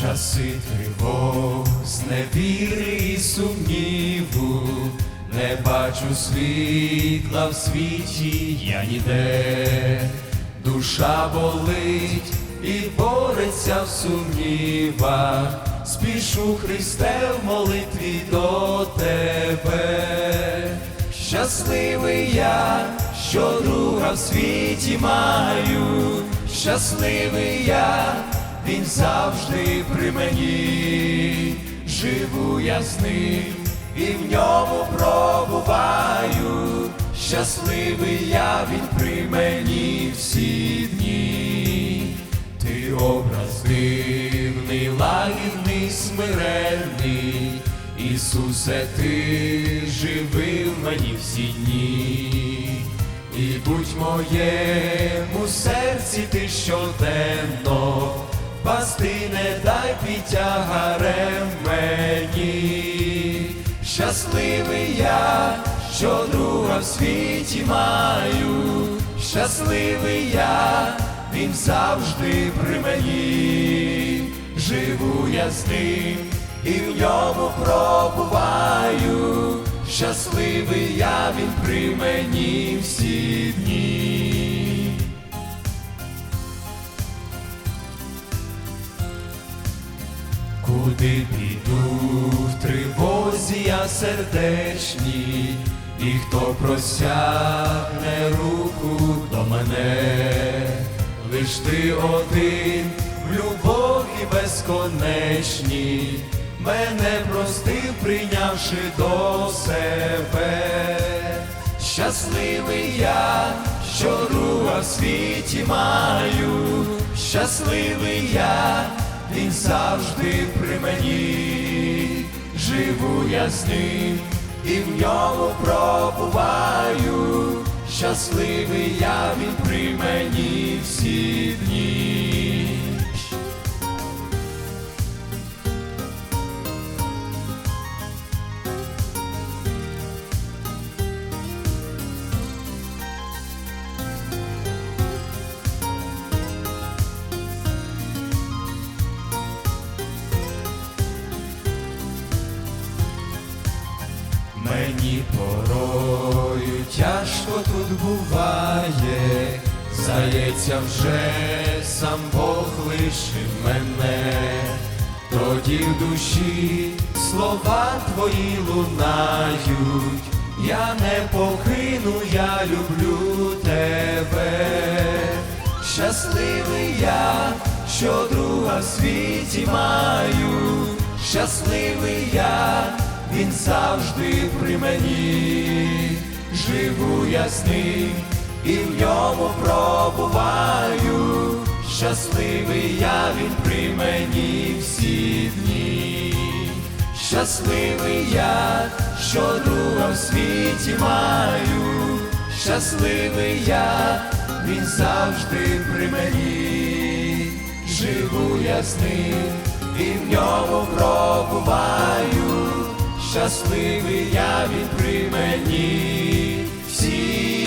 часи тривог, зневіри і сумніву, не бачу світла в світі я ніде, душа болить і бореться в сумнівах, спішу Христе в молитві до тебе. Щасливий я, що друга в світі маю, щасливий я, він завжди при мені, живу я з ним і в ньому пробуваю, щасливий я, він при мені всі дні, ти образ дивний, лагідний, смиренний, Ісусе, ти живи в мені всі дні, і будь моєму серці ти щоденно, пасти не дай під тягарем мені, щасливий я, що друга в світі маю, щасливий я, він завжди при мені, живу я з ним і в ньому пробуваю, щасливий я, він при мені всі дні. Куди піду в тривозі я сердечній, і хто просягне руку до мене, лиш ти один в любові безконечній, мене простив, прийнявши до себе. Щасливий я, що друга в світі маю, щасливий я, він завжди при мені, живу я з ним і в ньому пробуваю, щасливий я, він при мені всі Мені порою тяжко тут буває, здається, вже сам Бог лишив мене, тоді в душі слова твої лунають, я не покину, я люблю тебе, щасливий я, що друга в світі маю, щасливий я він завжди при мені, живу я з ним і в ньому пробуваю, щасливий я, він при мені всі дні, щасливий я, що друга в світі маю, щасливий я, він завжди при мені, живу я з ним і в ньому пробуваю щасливий я він при мені всі